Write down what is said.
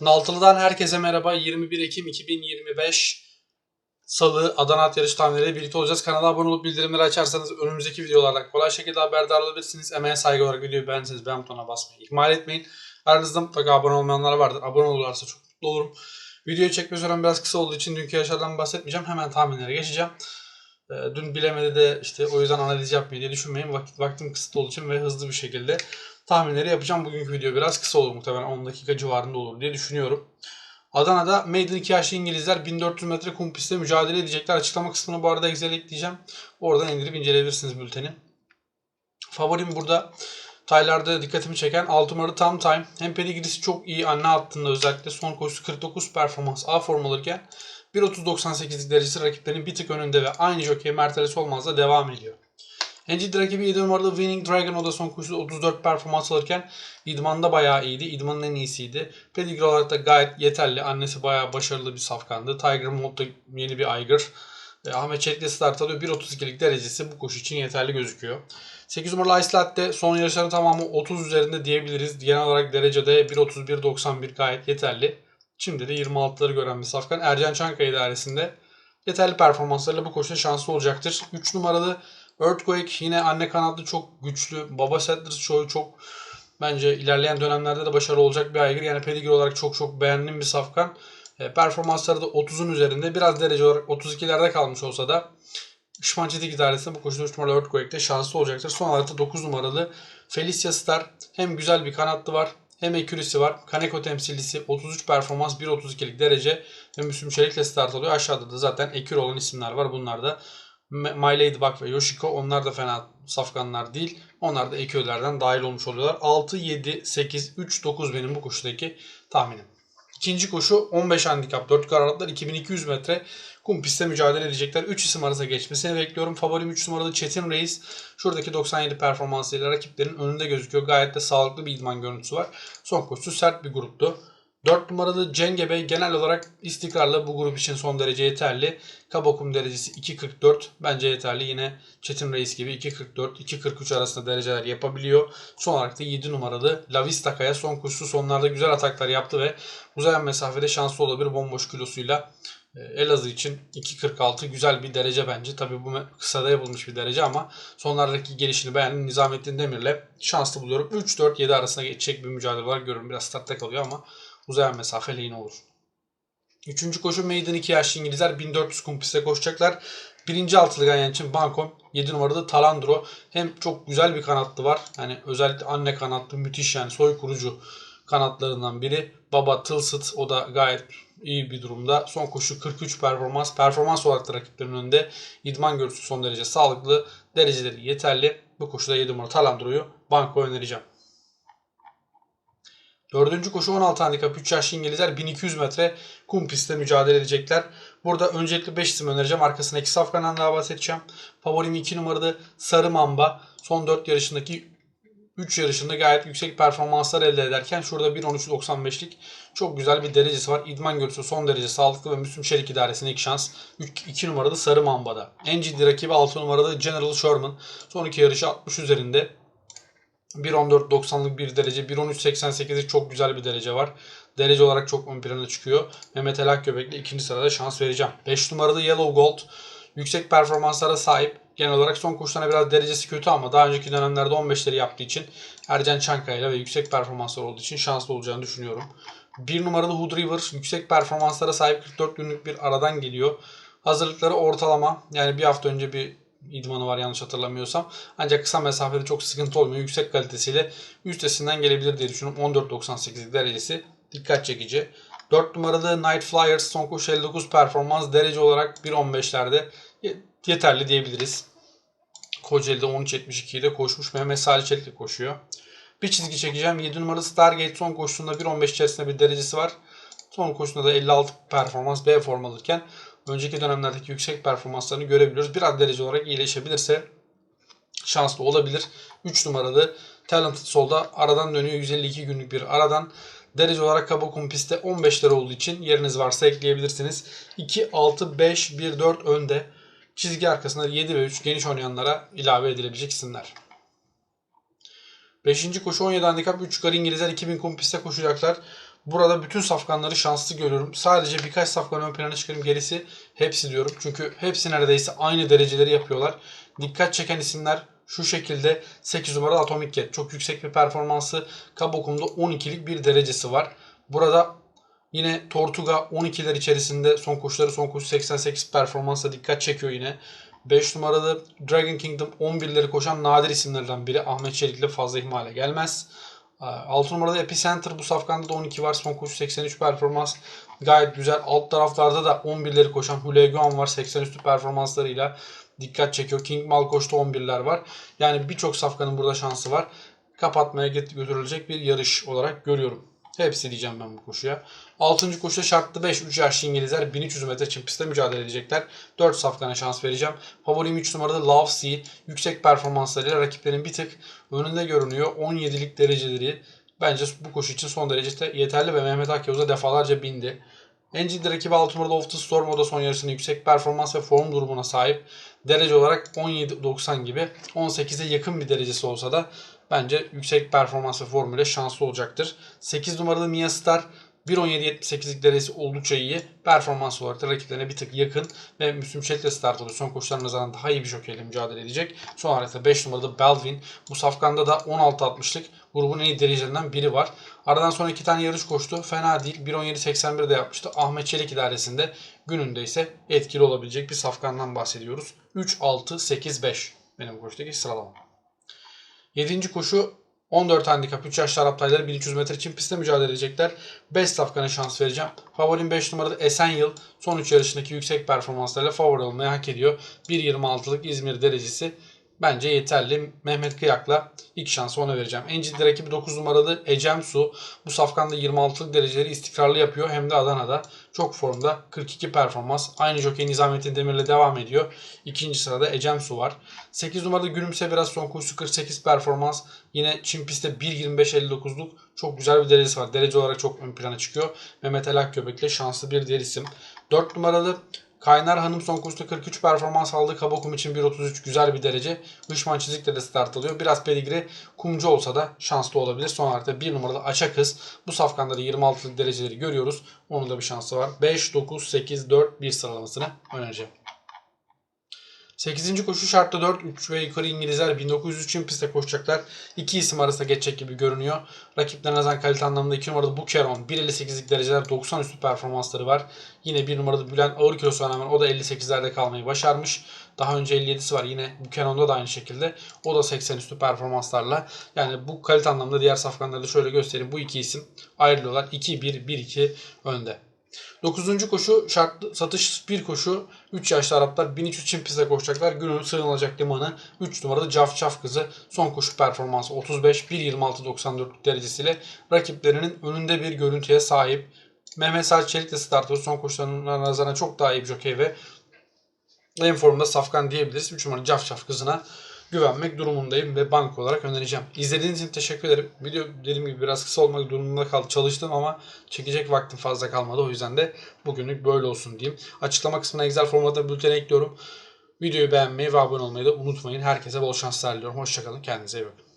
Naltılı'dan herkese merhaba. 21 Ekim 2025 Salı Adana At Yarışı tahminleriyle birlikte olacağız. Kanala abone olup bildirimleri açarsanız önümüzdeki videolardan kolay şekilde haberdar olabilirsiniz. Emeğe saygı olarak videoyu beğendiyseniz beğen butonuna basmayı ihmal etmeyin. Aranızda mutlaka abone olmayanlar vardır. Abone olurlarsa çok mutlu olurum. Videoyu çekme sürem biraz kısa olduğu için dünkü yarışlardan bahsetmeyeceğim. Hemen tahminlere geçeceğim. Ee, Dün bilemedi de işte o yüzden analiz yapmayı diye düşünmeyin. Vakit, vaktim kısıtlı olduğu için ve hızlı bir şekilde tahminleri yapacağım. Bugünkü video biraz kısa olur muhtemelen 10 dakika civarında olur diye düşünüyorum. Adana'da Maiden 2 yaşlı İngilizler 1400 metre kum pistte mücadele edecekler. Açıklama kısmını bu arada Excel'e ekleyeceğim. Oradan indirip inceleyebilirsiniz bülteni. Favorim burada Taylarda dikkatimi çeken 6 numaralı Tam Time. Hem pedigrisi çok iyi anne hattında özellikle son koşusu 49 performans A form alırken 1.30.98'lik derecesi rakiplerinin bir tık önünde ve aynı jockey Merteles Olmaz'la devam ediyor. Encid rakibi 7 numaralı Winning Dragon o da son koşuda 34 performans alırken idmanda bayağı iyiydi. İdmanın en iyisiydi. Pedigree olarak da gayet yeterli. Annesi bayağı başarılı bir safkandı. Tiger da yeni bir aygır. E, Ahmet Çelik'le start alıyor. 1.32'lik derecesi bu koşu için yeterli gözüküyor. 8 numaralı Ice Latte son yarışların tamamı 30 üzerinde diyebiliriz. Genel olarak derecede 1.31.91 gayet yeterli. Şimdi de 26'ları gören bir safkan. Ercan Çankaya idaresinde yeterli performanslarıyla bu koşuda şanslı olacaktır. 3 numaralı Earthquake yine anne kanatlı çok güçlü. Baba Settlers Show'u çok bence ilerleyen dönemlerde de başarılı olacak bir aygır. Yani pedigree olarak çok çok beğendiğim bir safkan. E, performansları da 30'un üzerinde. Biraz derece olarak 32'lerde kalmış olsa da Şmançetik idaresinde bu koşuda 3 numaralı Earthquake'de şanslı olacaktır. Son olarak da 9 numaralı Felicia Star. Hem güzel bir kanatlı var hem ekürisi var. Kaneko temsilcisi 33 performans 1.32'lik derece ve Müslüm Çelik'le start alıyor. Aşağıda da zaten ekür olan isimler var. Bunlar da My Ladybug ve Yoshiko onlar da fena safkanlar değil. Onlar da ekürlerden dahil olmuş oluyorlar. 6, 7, 8, 3, 9 benim bu koşudaki tahminim. İkinci koşu 15 handikap 4 kararlılar 2200 metre kum pistte mücadele edecekler. 3 isim arasında geçmesini bekliyorum. Favorim 3 numaralı Çetin Reis. Şuradaki 97 performansıyla rakiplerin önünde gözüküyor. Gayet de sağlıklı bir idman görüntüsü var. Son koşusu sert bir gruptu. 4 numaralı Cenge Bey genel olarak istikrarlı bu grup için son derece yeterli. Kabakum derecesi 2.44 bence yeterli. Yine Çetin Reis gibi 2.44 2.43 arasında dereceler yapabiliyor. Son olarak da 7 numaralı La Vista Kaya son koşusu sonlarda güzel ataklar yaptı ve uzayan mesafede şanslı olabilir bomboş kilosuyla. Ee, Elazığ için 2.46 güzel bir derece bence. Tabi bu kısada yapılmış bir derece ama sonlardaki gelişini beğendim. Nizamettin Demir'le şanslı buluyorum. 3-4-7 arasında geçecek bir mücadele olarak görüyorum. Biraz startta kalıyor ama uzayan mesafe lehine olur. Üçüncü koşu Maiden 2 yaşlı İngilizler 1400 kum pistte koşacaklar. Birinci altılı ganyan için Bankon 7 numaralı Talandro. Hem çok güzel bir kanatlı var. Yani özellikle anne kanatlı müthiş yani soy kurucu kanatlarından biri. Baba Tilsit o da gayet iyi bir durumda. Son koşu 43 performans. Performans olarak da rakiplerin önünde. İdman görüntüsü son derece sağlıklı. Dereceleri yeterli. Bu koşuda 7 numaralı Talandro'yu banko önereceğim. Dördüncü koşu 16 handikap 3 yaşlı İngilizler 1200 metre kum pistte mücadele edecekler. Burada öncelikle 5 isim önereceğim. Arkasına 2 safkandan daha bahsedeceğim. Favorim 2 numaralı Sarı Mamba. Son 4 yarışındaki 3 yarışında gayet yüksek performanslar elde ederken şurada 1.13.95'lik çok güzel bir derecesi var. İdman görüntüsü son derece sağlıklı ve Müslüm Çelik idaresine ilk şans. 2 numaralı Sarı Mamba'da. En ciddi rakibi 6 numaralı General Sherman. Son iki yarışı 60 üzerinde. 1.14.90'lık bir derece. 1.13.88'lik çok güzel bir derece var. Derece olarak çok ön plana çıkıyor. Mehmet El Akgöbek'le ikinci sırada şans vereceğim. 5 numaralı Yellow Gold. Yüksek performanslara sahip. Genel olarak son koşularına biraz derecesi kötü ama daha önceki dönemlerde 15'leri yaptığı için Ercan Çankaya ve yüksek performanslar olduğu için şanslı olacağını düşünüyorum. 1 numaralı Hood River yüksek performanslara sahip 44 günlük bir aradan geliyor. Hazırlıkları ortalama yani bir hafta önce bir idmanı var yanlış hatırlamıyorsam. Ancak kısa mesafede çok sıkıntı olmuyor. Yüksek kalitesiyle üstesinden gelebilir diye düşünüyorum. 14.98 derecesi dikkat çekici. 4 numaralı Night Flyers son koşu 59 performans derece olarak 1.15'lerde yeterli diyebiliriz. Kocaeli'de 13.72'de koşmuş. Mehmet Salih Çelik'le koşuyor. Bir çizgi çekeceğim. 7 numaralı Stargate son koşusunda 1.15 içerisinde bir derecesi var. Son koşusunda da 56 performans B form alırken önceki dönemlerdeki yüksek performanslarını görebiliyoruz. Biraz derece olarak iyileşebilirse şanslı olabilir. 3 numaralı Talented Soul'da aradan dönüyor. 152 günlük bir aradan. Derece olarak Kabakum pistte 15'ler olduğu için yeriniz varsa ekleyebilirsiniz. 2, 6, 5, 1, 4 önde. Çizgi arkasında 7 ve 3 geniş oynayanlara ilave edilebilecek isimler. 5. koşu 17 handikap 3 yukarı İngilizler 2000 kum pistte koşacaklar. Burada bütün safkanları şanslı görüyorum. Sadece birkaç safkan ön plana çıkarım. Gerisi hepsi diyorum. Çünkü hepsi neredeyse aynı dereceleri yapıyorlar. Dikkat çeken isimler şu şekilde 8 numaralı Atomic Cat. Çok yüksek bir performansı. Kabokum'da 12'lik bir derecesi var. Burada yine Tortuga 12'ler içerisinde son koşuları son koşu 88 performansla dikkat çekiyor yine. 5 numaralı Dragon Kingdom 11'leri koşan nadir isimlerden biri. Ahmet Çelik'le fazla ihmale gelmez. 6 numarada Epicenter bu safkanda da 12 var. Son koşu 83 performans. Gayet güzel. Alt taraflarda da 11'leri koşan Huleguan var. 80 üstü performanslarıyla dikkat çekiyor. King Malkoç'ta 11'ler var. Yani birçok safkanın burada şansı var. Kapatmaya götürülecek bir yarış olarak görüyorum. Hepsi diyeceğim ben bu koşuya. 6. koşuda şartlı 5 3 yaşlı İngilizler 1300 metre çim pistte mücadele edecekler. 4 safkana şans vereceğim. Favorim 3 numarada Love Sea. Yüksek performanslarıyla rakiplerin bir tık önünde görünüyor. 17'lik dereceleri bence bu koşu için son derece de yeterli ve Mehmet Akyavuz'a defalarca bindi. En ciddi rakibi 6 numarada Off the Storm. O da son yarışında yüksek performans ve form durumuna sahip. Derece olarak 17.90 gibi 18'e yakın bir derecesi olsa da bence yüksek performans ve formüle şanslı olacaktır. 8 numaralı Mia Star 1.17.78'lik derecesi oldukça iyi. Performans olarak da rakiplerine bir tık yakın ve Müslüm Çelik'le start alıyor. Son koşularına nazaran daha iyi bir jokeyle mücadele edecek. Son da 5 numaralı Belvin. Bu safkanda da 16.60'lık grubun en iyi derecelerinden biri var. Aradan sonra iki tane yarış koştu. Fena değil. 1.17.81'de yapmıştı. Ahmet Çelik idaresinde gününde ise etkili olabilecek bir safkandan bahsediyoruz. 3, 6, 8, 5 benim bu koşudaki sıralama. 7. koşu 14 handikap 3 yaşlı Arap tayları 1300 metre için pistte mücadele edecekler. 5 safkana şans vereceğim. Favorim 5 numarada Esenyıl son 3 yarışındaki yüksek performanslarıyla favori olmayı hak ediyor. 1.26'lık İzmir derecesi bence yeterli. Mehmet Kıyak'la ilk şansı ona vereceğim. En ciddi rakibi 9 numaralı Ecem Su. Bu safkanda 26'lık dereceleri istikrarlı yapıyor. Hem de Adana'da. Çok formda. 42 performans. Aynı jokey Nizamettin Demir'le devam ediyor. İkinci sırada Ecem Su var. 8 numarada Gülümse biraz son koşusu 48 performans. Yine Çin pistte 1.25.59'luk çok güzel bir derecesi var. Derece olarak çok ön plana çıkıyor. Mehmet El Akgöbek'le şanslı bir diğer isim. 4 numaralı Kaynar Hanım son koşuda 43 performans aldı. Kabakum için 1.33 güzel bir derece. Hışman Çizik'le de start alıyor. Biraz pedigri kumcu olsa da şanslı olabilir. Son olarak da 1 numaralı Açak Kız. Bu safkanda da 26'lık dereceleri görüyoruz. Onun da bir şansı var. 5, 9, 8, 4, 1 sıralamasını önereceğim. 8. koşu şartta 4 3 ve yukarı İngilizler 1903'ün pistte koşacaklar. İki isim arasında geçecek gibi görünüyor. Rakiplerine nazaran kalite anlamında 2 numaralı Bukeron 1.58'lik dereceler 90 üstü performansları var. Yine 1 numaralı Bülent ağır kilosuna rağmen o da 58'lerde kalmayı başarmış. Daha önce 57'si var yine Bukenon'da da aynı şekilde. O da 80 üstü performanslarla. Yani bu kalite anlamda diğer safkanları da şöyle göstereyim. Bu iki isim ayrılıyorlar. 2-1, 1-2 önde. 9. koşu şartlı satış bir koşu 3 yaşlı Araplar 1300 çim piste koşacaklar. Günün sığınılacak limanı 3 numaralı Caf kızı son koşu performansı 35 1.26.94 derecesiyle rakiplerinin önünde bir görüntüye sahip. Mehmet Salih Çelik de start alıyor. Son koşularına nazaran çok daha iyi bir jokey ve en formda Safkan diyebiliriz. 3 numaralı Caf kızına güvenmek durumundayım ve bank olarak önereceğim. İzlediğiniz için teşekkür ederim. Video dediğim gibi biraz kısa olmak durumunda kaldı. Çalıştım ama çekecek vaktim fazla kalmadı. O yüzden de bugünlük böyle olsun diyeyim. Açıklama kısmına Excel formatında bültene ekliyorum. Videoyu beğenmeyi ve abone olmayı da unutmayın. Herkese bol şanslar diliyorum. Hoşçakalın. Kendinize iyi bakın.